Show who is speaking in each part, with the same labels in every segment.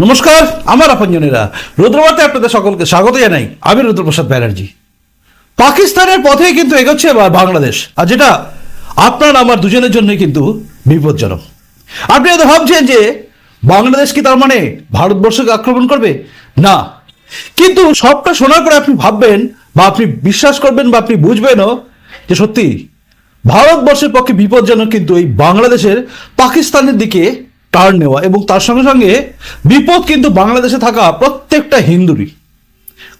Speaker 1: নমস্কার, আমার আপনজনেরা। রুদ্রবার্তায় আপনাদের সকলকে স্বাগত জানাই। আমি রুদ্রপ্রসাদ ব্যানার্জি। পাকিস্তানের পথেই কিন্তু এগোচ্ছে এবার বাংলাদেশ। আর যেটা আপনার, আমার দুজনের জন্যই কিন্তু বিপজ্জনক। আপনি হয়তো ভাবছেন যে, বাংলাদেশ কি তার মানে ভারতবর্ষকে আক্রমণ করবে? না। কিন্তু সবটা শোনার পরে আপনি ভাববেন বা আপনি বিশ্বাস করবেন বা আপনি বুঝবেনও যে সত্যি ভারতবর্ষের পক্ষে বিপজ্জনক কিন্তু এই বাংলাদেশের পাকিস্তানের দিকে টার্ন নেওয়া এবং তার সঙ্গে সঙ্গে বিপদ কিন্তু বাংলাদেশে থাকা প্রত্যেকটা হিন্দুরই।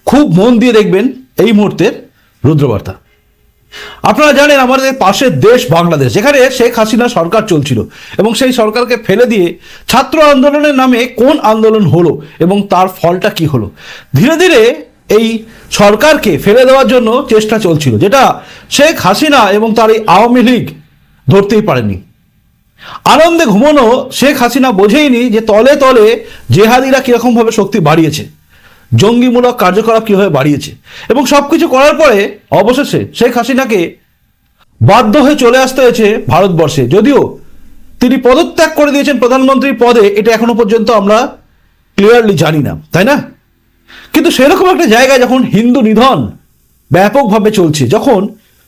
Speaker 1: খুব মন দিয়ে দেখবেন এই মুহূর্তের রুদ্রবার্তা। আপনারা জানেন আমাদের পাশের দেশ বাংলাদেশ, যেখানে শেখ হাসিনা সরকার চলছিল এবং সেই সরকারকে ফেলে দিয়ে ছাত্র আন্দোলনের নামে কোন আন্দোলন হলো এবং তার ফলটা কি হলো? ধীরে ধীরে এই সরকারকে ফেলে দেওয়ার জন্য চেষ্টা চলছিল, যেটা শেখ হাসিনা এবং তার এই আওয়ামী লীগ ধরতেই পারেনি আনন্দে ঘুমানো শেখ হাসিনা বোঝেইনি যে তলে তলে জেহাদিরা কিরকমভাবে শক্তি বাড়িয়েছে, জঙ্গিমূলক কার্যকলাপ কীভাবে বাড়িয়েছে এবং সব কিছু করার পরে অবশেষে শেখ হাসিনাকে বাধ্য হয়ে চলে আসতে হয়েছে ভারতবর্ষে। যদিও তিনি পদত্যাগ করে দিয়েছেন প্রধানমন্ত্রীর পদে, এটা এখনও পর্যন্ত আমরা ক্লিয়ারলি জানি না, তাই না? কিন্তু সেরকম একটা জায়গায় যখন হিন্দু নিধন ব্যাপকভাবে চলছে, যখন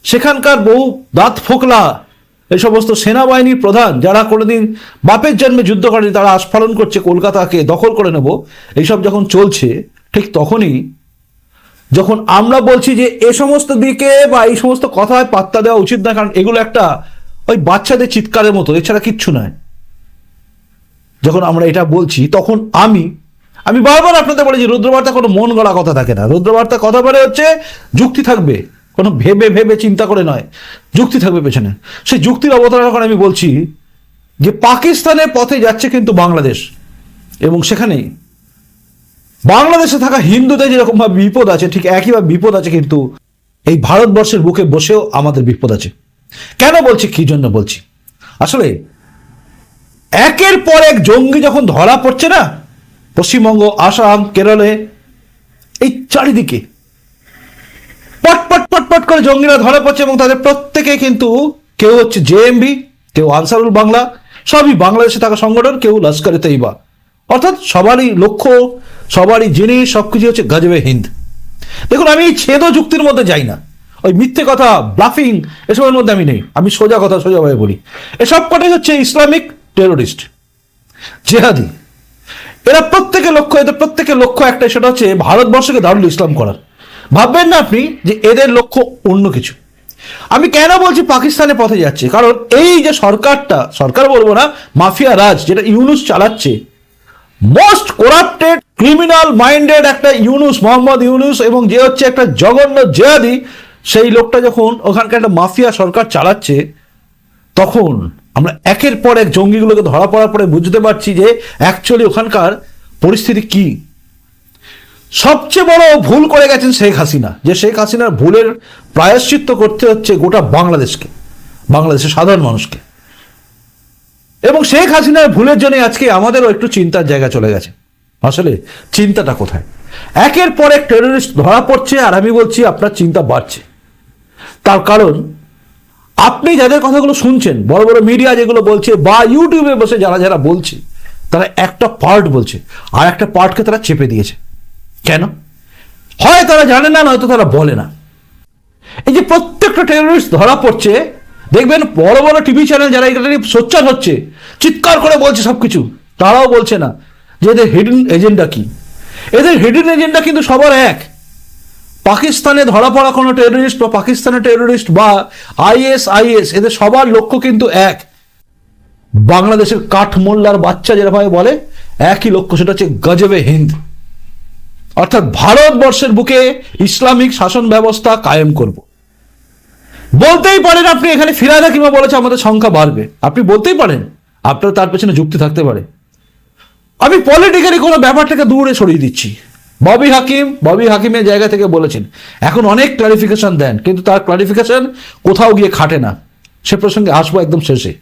Speaker 1: সেখানকার বহু দাঁত ফোকলা এই সমস্ত সেনাবাহিনীর প্রধান যারা কোনোদিন বাপের জন্মে যুদ্ধ করেনি, তারা আস্ফালন করছে, কলকাতাকে দখল করে নেব। এইসব যখন চলছে, ঠিক তখনই যখন আমরা বলছি যে এ সমস্ত দিকে বা এই সমস্ত কথায় পাত্তা দেওয়া উচিত না, কারণ এগুলো একটা ওই বাচ্চাদের চিৎকারের মতো, এছাড়া কিচ্ছু নয়। যখন আমরা এটা বলছি, তখন আমি আমি বারবার আপনাদের বলি যে রুদ্রবার্তা কোনো মন গড়া কথা থাকে না। রুদ্রবার্তা কথা বলে হচ্ছে, যুক্তি থাকবে। কোনো ভেবে ভেবে চিন্তা করে নয়। যুক্তি থাকবে পেছনে। সেই যুক্তির অবতারণা করে আমি বলছি যে পাকিস্তানের পথে যাচ্ছে কিন্তু বাংলাদেশ। এবং সেখানে বাংলাদেশে থাকা হিন্দুদের যেরকমভাবে বিপদ আছে, ঠিক একইভাবে বিপদ আছে কিন্তু এই ভারতবর্ষের বুকে বসেও আমাদের বিপদ আছে। কেন বলছি? কি জন্য বলছি? আসলে একের পর এক জঙ্গি যখন ধরা পড়ছে না, পশ্চিমবঙ্গ, আসাম, কেরলে, এই চারিদিকে পট পট পট পট করে জঙ্গিরা ধরা পড়ছে এবং তাদের প্রত্যেকে কিন্তু কেউ হচ্ছে জেএমবি কেউ আনসারুল বাংলা, সবই বাংলাদেশে থাকা সংগঠন, কেউ লস্করে তৈবা অর্থাৎ সবারই লক্ষ্য, সবারই জিনিস সবকিছু হচ্ছে গজবে হিন্দ। দেখুন, আমি ছেদ যুক্তির মধ্যে যাই না। ওই মিথ্যে কথা, ব্লাফিং, এসবের মধ্যে আমি নেই। আমি সোজা কথা সোজাভাবে বলি। এসব কটাই হচ্ছে ইসলামিক টেরোরিস্ট, জেহাদি। এরা প্রত্যেকের লক্ষ্য, এদের প্রত্যেকের লক্ষ্য একটাই, সেটা হচ্ছে ভারতবর্ষকে দারুল ইসলাম করার। ভাববেন না আপনি যে এদের লক্ষ্য অন্য কিছু। আমি কেন বলছি পাকিস্তানের পথে যাচ্ছে? কারণ এই যে সরকারটা, সরকার বলব না, মাফিয়া রাজ, যেটা ইউনুস চালাচ্ছে মোস্ট করাপ্টেড ক্রিমিনাল মাইন্ডেড একটা ইউনুস, মোহাম্মদ ইউনুস এবং যে হচ্ছে একটা জঘন্য জেহাদি, সেই লোকটা যখন ওখানকার একটা মাফিয়া সরকার চালাচ্ছে, তখন আমরা একের পর এক জঙ্গিগুলোকে ধরা পড়ার পরে বুঝতে পারছি যে অ্যাকচুয়ালি ওখানকার পরিস্থিতি কি। সবচেয়ে বড় ভুল করে গেছেন শেখ হাসিনা, যে শেখ হাসিনার ভুলের প্রায়শ্চিত্ত করতে হচ্ছে গোটা বাংলাদেশকে, বাংলাদেশের সাধারণ মানুষকে। এবং শেখ হাসিনার ভুলের জন্য আজকে আমাদেরও একটু চিন্তার জায়গা চলে গেছে। আসলে চিন্তাটা কোথায়? একের পর এক টেরোরিস্ট ধরা পড়ছে, আর আমি বলছি আপনার চিন্তা বাড়ছে। তার কারণ, আপনি যাদের কথাগুলো শুনছেন, বড় বড় মিডিয়া যেগুলো বলছে, বা ইউটিউবে বসে যারা যারা বলছে, তারা একটা পার্ট বলছে, আর একটা পার্টকে তারা চেপে দিয়েছে। কেন? হয় তারা জানে না, নয়তো তারা বলে না। এই যে প্রত্যেকটা টেরোরিস্ট ধরা পড়ছে, দেখবেন বড় বড় টিভি চ্যানেল যারা এটা নিয়ে সোচ্চার হচ্ছে, চিৎকার করে বলছে সব কিছু তারাও বলছে না। যে এদের হিডেন এজেন্ডা কি? এদের হিডেন এজেন্ডা কিন্তু সবার এক। পাকিস্তানে ধরা পড়া কোনো টেরোরিস্ট বা পাকিস্তানের টেরোরিস্ট বা আইএস আইএস, এদের সবার লক্ষ্য কিন্তু এক। বাংলাদেশের কাঠমোল্লার বাচ্চা যেরকমভাবে বলে, একই লক্ষ্য, সেটা হচ্ছে গজবে হিন্দ। অর্থাৎ ভারতবর্ষের বুকে ইসলামিক শাসন ব্যবস্থা কায়েম করব। বলতেই পারেন আপনি এখানে ফিরাদা কিংবা বলেছে আমাদের সংখ্যা বাড়বে। আপনি বলতেই পারেন, আপনার তার পেছনে যুক্তি থাকতে পারে। আমি পলিটিক্যালি কোনো ব্যাপারটাকে দূরে সরিয়ে দিচ্ছি। ববি হাকিম, ববি হাকিমের জায়গা থেকে বলেছেন, এখন অনেক ক্লারিফিকেশন দেন, কিন্তু তার ক্লারিফিকেশন কোথাও গিয়ে খাটে না। সে প্রসঙ্গে আসব একদম শেষে।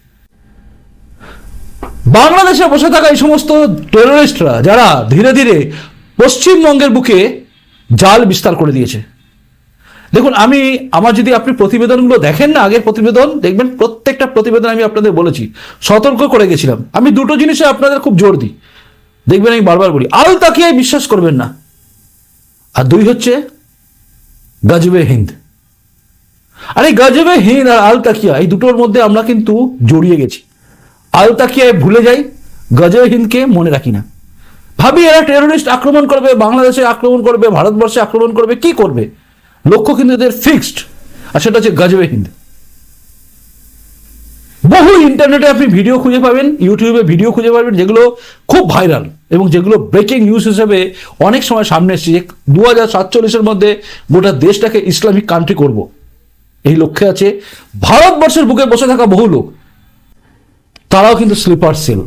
Speaker 1: বাংলাদেশে বসে থাকা এই সমস্ত টেরোরিস্টরা যারা ধীরে ধীরে পশ্চিমবঙ্গের বুকে জাল বিস্তার করে দিয়েছে। দেখুন, আমি, আমার যদি আপনি প্রতিবেদনগুলো দেখেন না, আগের প্রতিবেদন, দেখবেন প্রত্যেকটা প্রতিবেদন আমি আপনাদের বলেছি, সতর্ক করে গেছিলাম। আমি দুটো জিনিসে আপনাদের খুব জোর দিই। দেখবেন আমি বারবার বলি, আল তাকিয়ায় বিশ্বাস করবেন না। আর দুই হচ্ছে, গজবে হিন্দ। আর এই গজবে হিন্দ আর আল তাকিয়া, এই দুটোর মধ্যে আমরা কিন্তু জড়িয়ে গেছি। আল তাকিয়ায় ভুলে যাই, গজবে হিন্দকে মনে রাখি না। ভাবি, এরা টেরোরিস্ট আক্রমণ করবে, বাংলাদেশে আক্রমণ করবে, ভারতবর্ষে আক্রমণ করবে, কি করবে? লক্ষ্য কিন্তু এদের ফিক্সড আর সেটা হচ্ছে গজবে হিন্দ। বহু ইন্টারনেটে আপনি ভিডিও খুঁজে পাবেন ইউটিউবে ভিডিও খুঁজে পাবেন, যেগুলো খুব ভাইরাল এবং যেগুলো ব্রেকিং নিউজ হিসেবে অনেক সময় সামনে এসেছে যে দু হাজার সাতচল্লিশের মধ্যে গোটা দেশটাকে ইসলামিক কান্ট্রি করব। এই লক্ষ্যে আছে ভারতবর্ষের বুকে বসে থাকা বহু লোক। তারাও কিন্তু স্লিপার সেল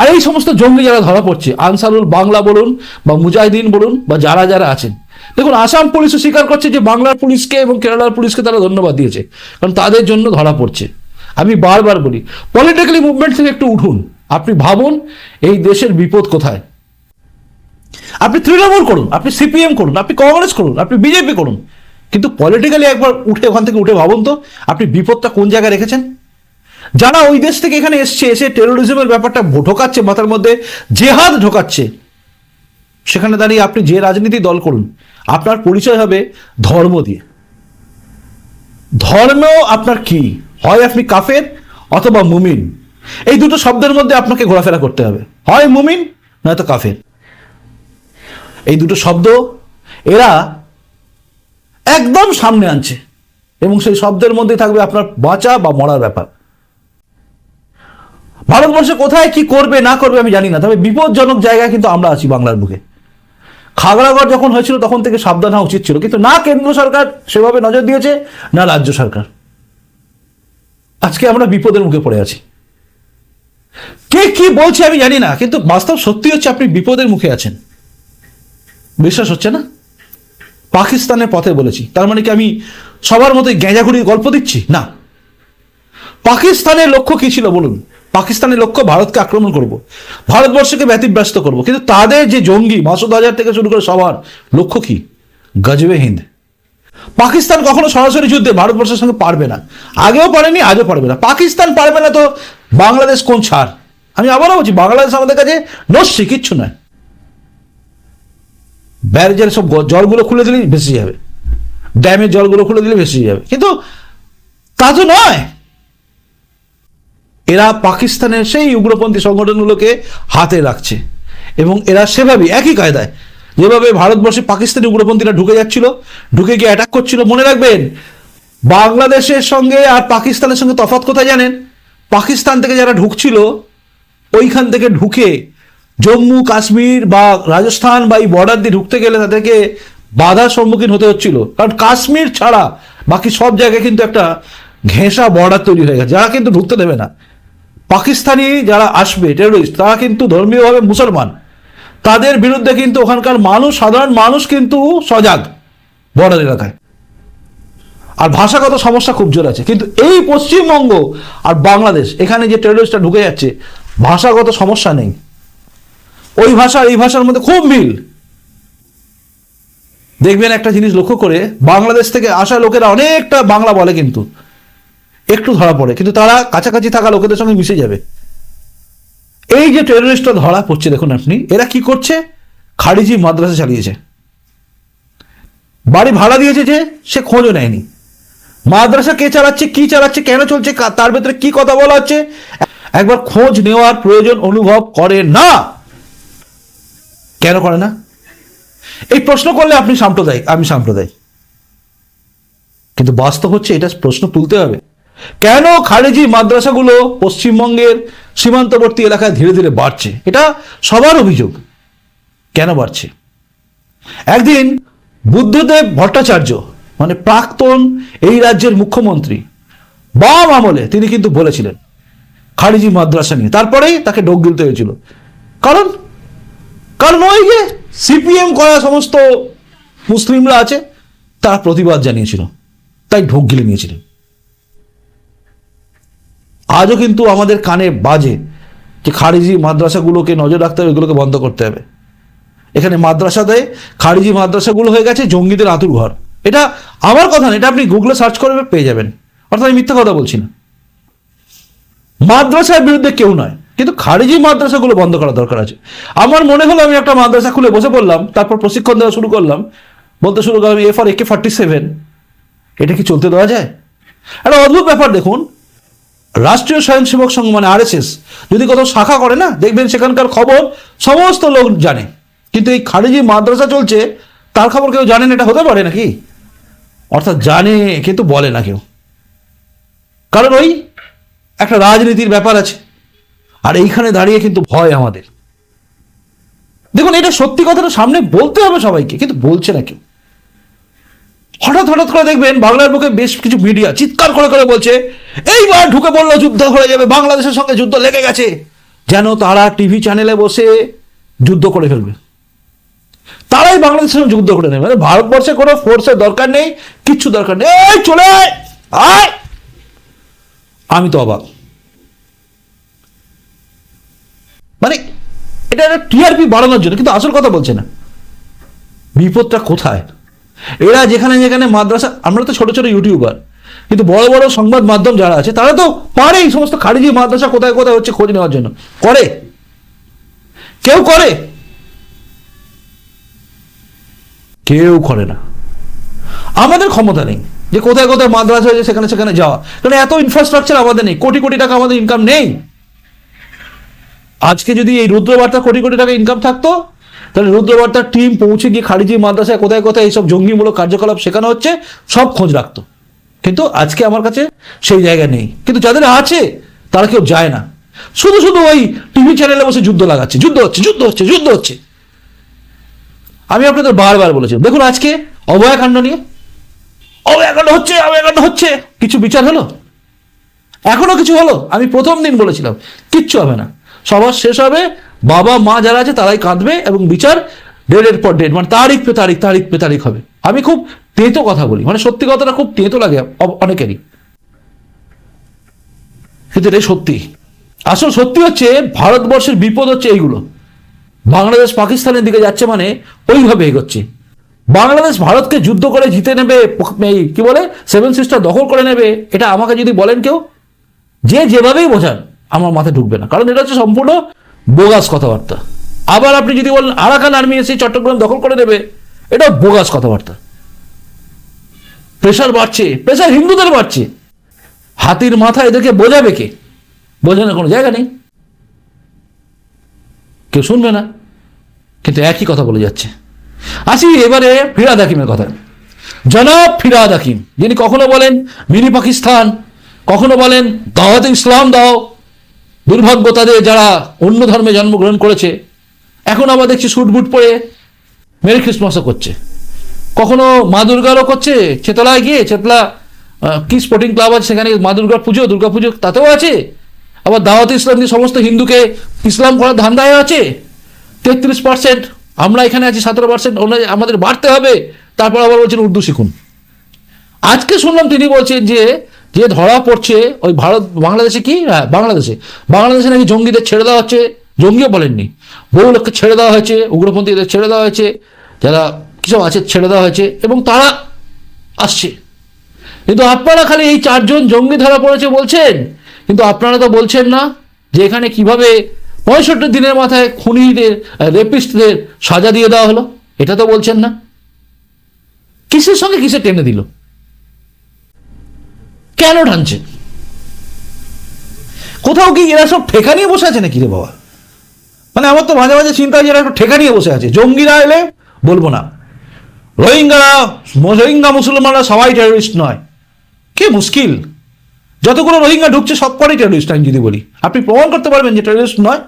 Speaker 1: আর এই সমস্ত জঙ্গি যারা ধরা পড়ছে, আনসারুল বাংলা বলুন বা মুজাহিদিন বলুন বা যারা যারা আছেন। দেখুন, আসাম পুলিশও স্বীকার করছে যে বাংলার পুলিশকে এবং কেরালার পুলিশকে তারা ধন্যবাদ দিয়েছে, কারণ তাদের জন্য ধরা পড়ছে। আমি বারবার বলি পলিটিক্যালি মুভমেন্ট থেকে একটু উঠুন। আপনি ভাবুন, এই দেশের বিপদ কোথায়। আপনি তৃণমূল করুন, আপনি সিপিএম করুন, আপনি কংগ্রেস করুন, আপনি বিজেপি করুন। কিন্তু পলিটিক্যালি একবার উঠে, ওখান থেকে উঠে ভাবুন তো, আপনি বিপদটা কোন জায়গায় রেখেছেন? যারা ওই দেশ থেকে এখানে এসছে, এসে টেরোরিজমের ব্যাপারটা ঢোকাচ্ছে, মাথার মধ্যে জেহাদ ঢোকাচ্ছে, সেখানে দাঁড়িয়ে আপনি যে রাজনীতি দল করুন, আপনার পরিচয় হবে ধর্ম দিয়ে। ধর্ম আপনার কি? হয় আপনি কাফের অথবা মুমিন? এই দুটো শব্দের মধ্যে আপনাকে ঘোরাফেরা করতে হবে। হয় মুমিন, নয়তো কাফের। এই দুটো শব্দ এরা একদম সামনে আনছে, এবং সেই শব্দের মধ্যে থাকবে আপনার বাঁচা বা মরার ব্যাপার। ভারতবর্ষে কোথায় কি করবে, না করবে আমি জানি না, তবে বিপজ্জনক জায়গায় কিন্তু আমরা আছি বাংলার বুকে। খাগড়াগড় যখন হয়েছিল, তখন থেকে সাবধান হওয়া উচিত ছিল। কিন্তু না কেন্দ্র সরকার সেভাবে নজর দিয়েছে, না রাজ্য সরকার। আজকে আমরা বিপদের মুখে পড়ে আছি। কে কি বলছে আমি জানি না, কিন্তু বাস্তব সত্যি হচ্ছে আপনি বিপদের মুখে আছেন। বিশ্বাস হচ্ছে না? পাকিস্তানের পথে বলেছি। তার মানে কি আমি সবার মতো গ্যাঁজাঘুড়ির গল্প দিচ্ছি? না। পাকিস্তানের লক্ষ্য কি ছিল বলুন? পাকিস্তানের লক্ষ্য ভারতকে আক্রমণ করব, ভারতবর্ষকে ব্যতিব্যস্ত করব। কিন্তু তাদের যে জঙ্গি, মাসুদ হাজার থেকে শুরু করে সবার লক্ষ্য কি? গজবে হিন্দ। পাকিস্তান কখনো সরাসরি যুদ্ধে ভারতবর্ষের সঙ্গে পারবে না। আগেও পারেনি, আজও পারবে না। পাকিস্তান পারবে না তো বাংলাদেশ কোন ছাড়? আমি আবারও বলছি, বাংলাদেশ আমাদের কাছে নস্যি, কিচ্ছু নয়। ব্যারেজের সব জলগুলো খুলে দিলেই ভেসে যাবে। ড্যামের জলগুলো খুলে দিলে ভেসে যাবে। কিন্তু তা তো নয়। এরা পাকিস্তানের সেই উগ্রপন্থী সংগঠনগুলোকে হাতে রাখছে। এবং এরা সেভাবেই, একই কায়দায়, যেভাবে ভারতবর্ষে পাকিস্তানি উগ্রপন্থীরা ঢুকে যাচ্ছিল, ঢুকে গিয়ে অ্যাটাক করছিল, মনে রাখবেন, বাংলাদেশের সঙ্গে আর পাকিস্তানের সঙ্গে তফাৎ কোথায় জানেন? পাকিস্তান থেকে যারা ঢুকছিল, ওইখান থেকে ঢুকে জম্মু, কাশ্মীর বা রাজস্থান বা এই বর্ডার দিয়ে ঢুকতে গেলে তাদেরকে বাধার সম্মুখীন হতে হচ্ছিল। কারণ কাশ্মীর ছাড়া বাকি সব জায়গায় কিন্তু একটা ঘেঁষা বর্ডার তৈরি হয়ে গেছে। যারা কিন্তু ঢুকতে দেবে না। পাকিস্তানি যারা আসবে টেরোরিস্ট তারা কিন্তু ধর্মীয়ভাবে মুসলমান। তাদের বিরুদ্ধে কিন্তু ওখানকার মানুষ, সাধারণ মানুষ কিন্তু সজাগ বর্ডার এলাকায়। আর ভাষাগত সমস্যা খুব জোর আছে। কিন্তু এই পশ্চিমবঙ্গ আর বাংলাদেশ, এখানে যে টেরোরিস্টটা ঢুকে যাচ্ছে, ভাষাগত সমস্যা নেই। ওই ভাষা, এই ভাষার মধ্যে খুব মিল। দেখবেন একটা জিনিস লক্ষ্য করে, বাংলাদেশ থেকে আসা লোকেরা অনেকটা বাংলা বলে কিন্তু। একটু ধরা পড়ে, কিন্তু তারা কাছাকাছি থাকা লোকেদের সঙ্গে মিশে যাবে। এই যে টেরোরিস্টরা ধরা পড়ছে, দেখুন আপনি, এরা কি করছে? খারিজি মাদ্রাসা চালিয়েছে। বাড়ি ভাড়া দিয়েছে যে, সে খোঁজও নেয়নি। মাদ্রাসা কে চালাচ্ছে, কি চালাচ্ছে, কেন চলছে তার ভেতরে কি কথা বলা হচ্ছে? একবার খোঁজ নেওয়ার প্রয়োজন অনুভব করে না। কেন করে না? এই প্রশ্ন করলে আপনি সাম্প্রদায়িক, আমি সাম্প্রদায়িক। কিন্তু বাস্তব হচ্ছে, এটা প্রশ্ন তুলতে হবে। কেন খারেজি মাদ্রাসাগুলো পশ্চিমবঙ্গের সীমান্তবর্তী এলাকায় ধীরে ধীরে বাড়ছে? এটা সবার অভিযোগ। কেন বাড়ছে? একদিন বুদ্ধদেব ভট্টাচার্য মানে প্রাক্তন এই রাজ্যের মুখ্যমন্ত্রী, বাম আমলে তিনি কিন্তু বলেছিলেন খারিজি মাদ্রাসা নিয়ে। তারপরেই তাকে ডোক গিলতে হয়েছিল। কারণ কারণ ওই যে সিপিএম করা সমস্ত মুসলিমরা আছে, তারা প্রতিবাদ জানিয়েছিল। তাই ঢোক গিলে নিয়েছিলেন। আজও কিন্তু আমাদের কানে বাজে যে খারিজি মাদ্রাসাগুলোকে নজর রাখতে হবে, এগুলোকে বন্ধ করতে হবে। এখানে মাদ্রাসাতে খারিজি মাদ্রাসাগুলো হয়ে গেছে জঙ্গিদের আতুর ঘর এটা আমার কথা না, এটা আপনি গুগলে সার্চ করে পেয়ে যাবেন। অর্থাৎ আমি মিথ্যা কথা বলছি না। মাদ্রাসার বিরুদ্ধে কেউ নয়, কিন্তু খারিজি মাদ্রাসাগুলো বন্ধ করা দরকার আছে। আমার মনে হলো আমি একটা মাদ্রাসা খুলে বসে পড়লাম, তারপর প্রশিক্ষণ দেওয়া শুরু করলাম, বলতে শুরু করলাম A for AK forty seven এটা কি চলতে দেওয়া যায়? একটা অদ্ভুত ব্যাপার দেখুন রাষ্ট্রীয় স্বয়ংসেবক সংঘ মানে আরএসএস যদি কোথাও শাখা করে না, দেখবেন সেখানকার খবর সমস্ত লোক জানে। কিন্তু এই খারিজি মাদ্রাসা চলছে, তার খবর কেউ জানেন এটা হতে পারে নাকি? অর্থাৎ জানে, কিন্তু বলে না কেউ। কারণ ওই একটা রাজনীতির ব্যাপার আছে। আর এইখানে দাঁড়িয়ে কিন্তু ভয় আমাদের। দেখুন, এটা সত্যি কথাটা সামনে বলতে হবে সবাইকে, কিন্তু বলছে না কেউ। হঠাৎ হঠাৎ করে দেখবেন বাংলার বুকে বেশ কিছু মিডিয়া চিৎকার করে করে বলছে এইবার ঢুকে পড়ল, যুদ্ধ হয়ে যাবে, বাংলাদেশের সঙ্গে যুদ্ধ লেগে গেছে। যেন তারা টিভি চ্যানেলে বসে যুদ্ধ করে ফেলবে। তারাই বাংলাদেশের সঙ্গে যুদ্ধ করে নেবে। মানে ভারতবর্ষে কোনো ফোর্সের দরকার নেই, কিচ্ছু দরকার নেই। চলে আয়! আমি তো অবাক। মানে এটা একটা টিআরপি বাড়ানোর জন্য, কিন্তু আসল কথা বলছে না। বিপদটা কোথায়? এরা যেখানে যেখানে মাদ্রাসা আমরা তো ছোট ছোট ইউটিউবার কিন্তু বড় বড় সংবাদ মাধ্যম যারা আছে, তারা তো পারে এই সমস্ত খারিজি মাদ্রাসা কোথায় কোথায় হচ্ছে খোঁজ নেওয়ার জন্য। করে। কেউ করে। কেউ করে না। আমাদের ক্ষমতা নেই যে কোথায় কোথায় মাদ্রাসা হয়েছে, সেখানে সেখানে যাওয়া। কারণ এত ইনফ্রাস্ট্রাকচার আমাদের নেই। কোটি কোটি টাকা আমাদের ইনকাম নেই। আজকে যদি এই রুদ্রবার্তা কোটি কোটি টাকা ইনকাম থাকতো, তাহলে রুদ্রবার্তার টিম পৌঁছে গিয়ে খারিজি মাদ্রাসায় কোথায় কোথায় এইসব জঙ্গিমূলক কার্যকলাপ শেখানো হচ্ছে, সব খোঁজ রাখতো। কিন্তু আজকে আমার কাছে সেই জায়গা নেই। কিন্তু যাদের আছে, তারা কেউ যায় না। শুধু শুধু ওই টিভি চ্যানেলে বসে যুদ্ধ লাগাচ্ছে, যুদ্ধ হচ্ছে যুদ্ধ হচ্ছে যুদ্ধ হচ্ছে। আমি আপনাদের বারবার বলেছি, দেখুন আজকে অভয়াকাণ্ড নিয়ে। অভয়াকাণ্ড হচ্ছে অভয়াকাণ্ড হচ্ছে। কিছু বিচার হলো? এখনও কিছু হলো? আমি প্রথম দিন বলেছিলাম, কিচ্ছু হবে না। সবার শেষ হবে, বাবা, মা যারা আছে, তারাই কাঁদবে এবং বিচার ডেটের পর ডেট মানে তারিখ পে তারিখ তারিখ পে তারিখ হবে। আমি খুব তেতো কথা বলি। মানে সত্যি কথাটা খুব তেতো লাগে অনেকেরই। কিন্তু এটাই সত্যি। আসল সত্যি হচ্ছে, ভারতবর্ষের বিপদ হচ্ছে এইগুলো। বাংলাদেশ পাকিস্তানের দিকে যাচ্ছে মানে ওইভাবে এগোচ্ছে। বাংলাদেশ ভারতকে যুদ্ধ করে জিতে নেবে এই কি বলে সেভেন সিস্টার দখল করে নেবে, এটা আমাকে যদি বলেন কেউ, যে যেভাবেই বোঝান, আমার মাথায় ঢুকবে না। কারণ এটা হচ্ছে সম্পূর্ণ বোগাস কথাবার্তা। আবার আপনি যদি বলেন, আরাকান আর্মি এসে চট্টগ্রাম দখল করে নেবে এটা বোগাস কথাবার্তা। প্রেশার বাড়ছে, প্রেশার হিন্দুদের বাড়ছে। হাতির মাথা এদেরকে বোঝাবে কে? বোঝানোর কোনো জায়গা নেই। কেউ শুনবে না, কিন্তু একই কথা বলে যাচ্ছে। আসি এবারে ফিরাদ হাকিমের কথা। জনাব ফিরাদ হাকিম, যিনি কখনো বলেন, মিনি পাকিস্তান কখনো বলেন, দাওয়াত ইসলাম দাও দুর্ভাগ্য তাদের যারা অন্য ধর্মে জন্মগ্রহণ করেছে। এখন আবার দেখছি স্যুট বুট পরে মেরি ক্রিসমাসও করছে। কখনো মা দুর্গারও করছে? চেতলায় গিয়ে চেতলা কি স্পোর্টিং ক্লাব আছে সেখানে মা দুর্গার পুজো, দুর্গা পুজো তাতেও আছে? আবার দাওয়াত ইসলাম দিয়ে সমস্ত হিন্দুকে ইসলাম করার ধান্দায় আছে? তেত্রিশ পার্সেন্ট আমরা এখানে আছি সতেরো পার্সেন্ট আমাদের বাড়তে হবে। তারপর আবার বলছেন উর্দু শিখুন। আজকে শুনলাম তিনি বলছেন যে যে ধরা পড়ছে ওই ভারত, বাংলাদেশে কি? হ্যাঁ বাংলাদেশে। বাংলাদেশে নাকি জঙ্গিদের ছেড়ে দেওয়া হচ্ছে? জঙ্গিও বলেননি। বহু লোককে ছেড়ে দেওয়া হয়েছে, উগ্রপন্থীদের ছেড়ে দেওয়া হয়েছে। যারা কিসব আছে ছেড়ে দেওয়া হয়েছে এবং তারা আসছে। কিন্তু আপনারা খালি এই চারজন জঙ্গি ধরা পড়েছে বলছেন, কিন্তু আপনারা তো বলছেন না যে এখানে কীভাবে পঁয়ষট্টি দিনের মাথায় খুনিদের রেপিস্টদের সাজা দিয়ে দেওয়া হলো, এটা তো বলছেন না। কিসের সঙ্গে কিসে টেনে দিল? কেন টানছে কোথাও কি এরা সব ঠেকা নিয়ে বসে আছে নাকি রে বাবা? মানে আমার তো মাঝে মাঝে চিন্তা হয় এরা ঠেকা নিয়ে বসে আছে। জঙ্গিরা এলে বলব না। রোহিঙ্গারা রোহিঙ্গা মুসলমানরা সবাই টেরোরিস্ট নয়। কি মুশকিল? যতগুলো রোহিঙ্গা ঢুকছে, সব কটাই টেরোরিস্ট আমি যদি বলি। আপনি প্রমাণ করতে পারবেন যে টেরোরিস্ট নয়।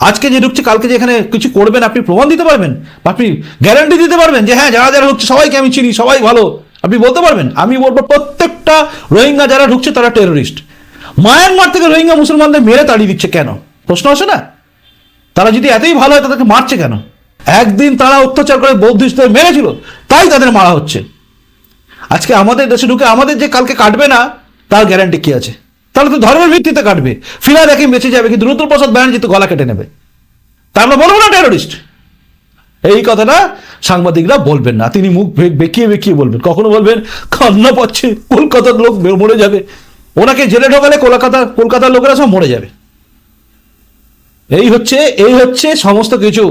Speaker 1: আজকে যে ঢুকছে, কালকে যে এখানে কিছু করবেন, আপনি প্রমাণ দিতে পারবেন? আপনি গ্যারান্টি দিতে পারবেন যে হ্যাঁ যারা যারা ঢুকছে, সবাইকে আমি চিনি, সবাই ভালো। আপনি বলতে পারবেন? আমি বলব প্রত্যেকটা রোহিঙ্গা যারা ঢুকছে, তারা টেরোরিস্ট মায়ানমার থেকে রোহিঙ্গা মুসলমানদের মেরে তাড়িয়ে দিচ্ছে কেন? প্রশ্ন আসে না? তারা যদি এতই ভালো হয়, তাদেরকে মারছে কেন? একদিন তারা অত্যাচার করে বৌদ্ধিষ্টদের মেরেছিল, তাই তাদের মারা হচ্ছে। আজকে আমাদের দেশে ঢুকে আমাদের যে কালকে কাটবে না, তার গ্যারান্টি কি আছে? তাহলে তো ধর্মের ভিত্তিতে কাটবে। ফিরাদ হাকিম বেঁচে যাবে, কিন্তু রুদ্রপ্রসাদ ব্যানার্জি তো গলা কেটে নেবে। তা আমরা বলব না টেরোরিস্ট এই কথাটা সাংবাদিকরা বলবেন না, তিনি মুখ বেঁকিয়ে বেঁকিয়ে বলবেন। কখনো বলবেন, কান্না পাচ্ছে, কলকাতার লোক মরে যাবে। ওনাকে জেলে ঢোকালে কলকাতা কলকাতার লোকেরা সব মরে যাবে। এই হচ্ছে এই হচ্ছে সমস্ত কিছু।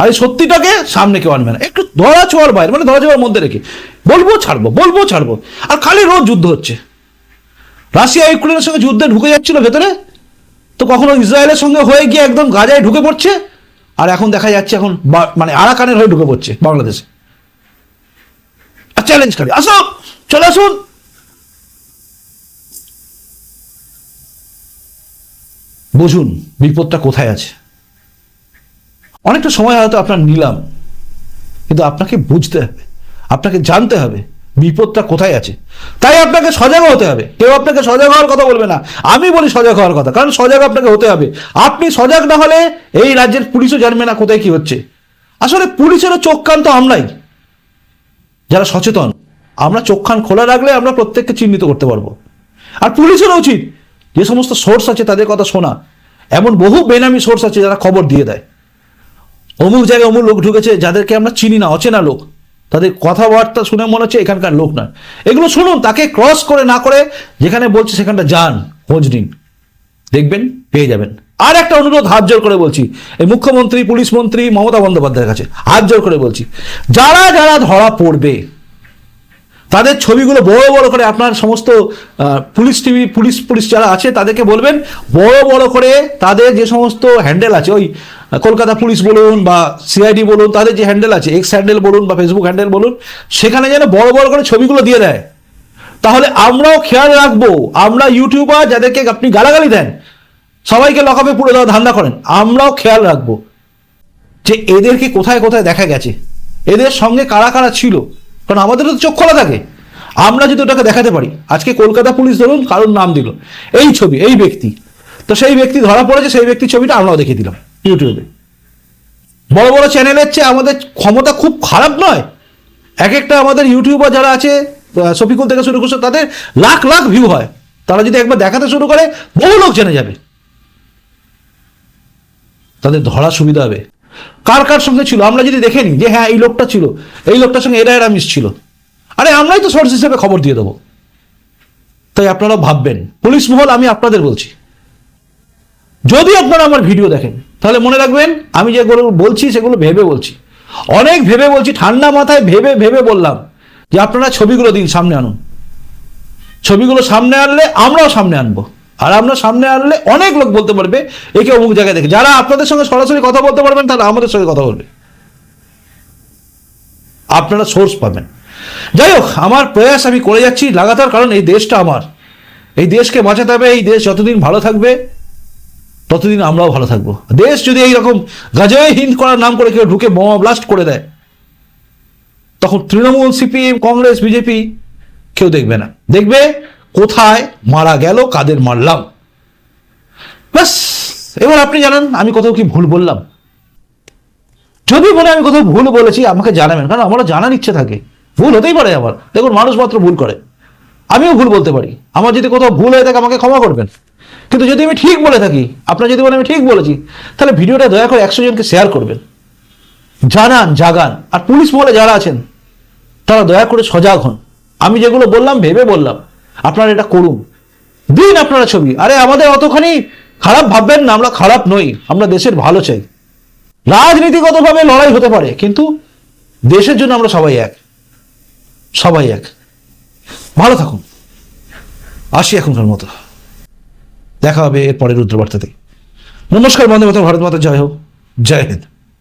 Speaker 1: আর এই সত্যিটাকে সামনে কেউ আনবে না। একটু ধরা ছোঁয়ার বাইরে মানে ধরা ছোঁয়ার মধ্যে রেখে। বলব ছাড়বো বলব ছাড়বো। আর খালি রোজ যুদ্ধ হচ্ছে। রাশিয়া ইউক্রেনের সঙ্গে যুদ্ধে ঢুকে যাচ্ছিল ভেতরে। তো কখনো ইসরায়েলের সঙ্গে হয়ে গিয়ে একদম গাজায় ঢুকে পড়ছে। আর এখন দেখা যাচ্ছে এখন মানে আরাকানের হয়ে ঢুকে পড়ছে বাংলাদেশে। আর চ্যালেঞ্জকারী আসো, চলে আসুন। বুঝুন, বিপদটা কোথায় আছে? অনেকটা সময় হয়তো আপনার নিলাম, কিন্তু আপনাকে বুঝতে হবে, আপনাকে জানতে হবে বিপদটা কোথায় আছে। তাই আপনাকে সজাগ হতে হবে। কেউ আপনাকে সজাগ হওয়ার কথা বলবে না। আমি বলি সজাগ হওয়ার কথা, কারণ সজাগ আপনাকে হতে হবে। আপনি সজাগ না হলে এই রাজ্যের পুলিশও জানবে না কোথায় কি হচ্ছে। আসলে পুলিশেরও চোখ কান তো আমরাই। যারা সচেতন, আমরা চোখ কান খোলা রাখলে আমরা প্রত্যেককে চিহ্নিত করতে পারব। আর পুলিশেরও উচিত, যে সমস্ত সোর্স আছে তাদের কথা শোনা। এমন বহু বেনামি সোর্স আছে যারা খবর দিয়ে দেয়। অমুক জায়গায় অমুক লোক ঢুকেছে যাদেরকে আমরা চিনি না, অচেনা লোক। তাদের কথাবার্তা শুনে মনে হচ্ছে এখানকার লোক না এগুলো শুনুন, তাকে ক্রস করে না করে যেখানে বলছে সেখানটা যান, খোঁজ নিন। দেখবেন, পেয়ে যাবেন। আর একটা অনুরোধ, হাত জোর করে বলছি। এই মুখ্যমন্ত্রী, পুলিশ মন্ত্রী মমতা বন্দ্যোপাধ্যায়ের কাছে, হাত জোর করে বলছি। যারা যারা ধরা পড়বে, তাদের ছবিগুলো বড় বড় করে আপনার সমস্ত পুলিশ টিভি, পুলিশ পুলিশ যারা আছে তাদেরকে বলবেন, বড় বড় করে তাদের যে সমস্ত হ্যান্ডেল আছে, ওই কলকাতা পুলিশ বলুন বা সিআইডি বলুন, তাদের যে হ্যান্ডেল আছে এক্স হ্যান্ডেল বলুন বা ফেসবুক হ্যান্ডেল বলুন, সেখানে যেন বড় বড় করে ছবিগুলো দিয়ে দেয়। তাহলে আমরাও খেয়াল রাখব, আমরা ইউটিউবার যাদেরকে আপনি গালাগালি দেন, সবাইকে লকাপে পুরো দেওয়া ধান্দা করেন, আমরাও খেয়াল রাখব। যে এদেরকে কোথায় কোথায় দেখা গেছে, এদের সঙ্গে কারা কারা ছিল, কারণ আমাদের তো চোখ খোলা থাকে। আমরা যদি ওটাকে দেখাতে পারি, আজকে কলকাতা পুলিশ ধরুন, কারোর নাম দিল, এই ছবি, এই ব্যক্তি। তো সেই ব্যক্তি ধরা পড়েছে, সেই ব্যক্তির ছবিটা আমরাও দেখিয়ে দিলাম। ইউটিউবে। বড় বড় চ্যানেলের চেয়ে আমাদের ক্ষমতা খুব খারাপ নয়। এক একটা আমাদের ইউটিউবার যারা আছে আহ, শফিকুল থেকে শুরু করছে তাদের লাখ লাখ ভিউ হয়। তারা যদি একবার দেখাতে শুরু করে বহু লোক জেনে যাবে। তাদের ধরা সুবিধা হবে। কার কার সঙ্গে ছিল? আমরা যদি দেখে নিই যে হ্যাঁ এই লোকটা ছিল। এই লোকটার সঙ্গে এরা এরা মিশ ছিল আরে আমরাই তো সোর্স হিসেবে খবর দিয়ে দেবো। তাই আপনারা ভাববেন। পুলিশ মহল আমি আপনাদের বলছি। যদি আপনারা আমার ভিডিও দেখেন তাহলে মনে রাখবেন, আমি যেগুলো বলছি সেগুলো ভেবে বলছি। অনেক ভেবে বলছি, ঠান্ডা মাথায় ভেবে ভেবে বললাম যে আপনারা ছবিগুলো দিন সামনে আনুন। ছবিগুলো সামনে আনলে আমরাও সামনে আনব। আর আমরা সামনে আনলে অনেক লোক বলতে পারবে, একে অমুক জায়গায় দেখে। যারা আপনাদের সঙ্গে সরাসরি কথা বলতে পারবেন, তারা আমাদের সঙ্গে কথা বলবে। আপনারা সোর্স পাবেন। যাই হোক, আমার প্রয়াস আমি করে যাচ্ছি। লাগাতার কারণ এই দেশটা আমার। এই দেশকে বাঁচাতে হবে, এই দেশ যতদিন ভালো থাকবে ততদিন আমরাও ভালো থাকব। দেশ যদি এইরকম গাজায় হিন্দ করার নাম করে কেউ ঢুকে বোমা ব্লাস্ট করে দেয়, তখন তৃণমূল, সিপিএম, কংগ্রেস, বিজেপি কেউ দেখবে না। দেখবে কোথায় মারা গেল, কাদের মারলাম। ব্যাস, এবার আপনি জানান, আমি কোথাও কি ভুল বললাম? যদি মনে আমি কোথাও ভুল বলেছি, আমাকে জানাবেন, কারণ আমারও জানার ইচ্ছে থাকে। ভুল হতেই পারে আমার দেখুন, মানুষ মাত্র ভুল করে। আমিও ভুল বলতে পারি। আমার যদি কোথাও ভুল হয়ে থাকে, আমাকে ক্ষমা করবেন। কিন্তু যদি আমি ঠিক বলে থাকি, আপনার যদি বলে আমি ঠিক বলেছি, তাহলে ভিডিওটা দয়া করে একশো জনকে শেয়ার করবেন। জানান, জাগান। আর পুলিশ মহলে যারা আছেন, তারা দয়া করে সজাগ হন। আমি যেগুলো বললাম, ভেবে বললাম। আপনারা এটা করুন। দিন আপনারা ছবি। আরে, আমাদের অতখানি খারাপ ভাববেন না, আমরা খারাপ নই। আমরা দেশের ভালো চাই। রাজনীতিগতভাবে লড়াই হতে পারে, কিন্তু দেশের জন্য আমরা সবাই এক। সবাই এক। ভালো থাকুন। আসি এখনকার মতো। দেখা হবে এর পরের রুদ্রবার্তাতে নমস্কার বন্ধু ভারত মাতা জয় হোক। জয় হিন্দ।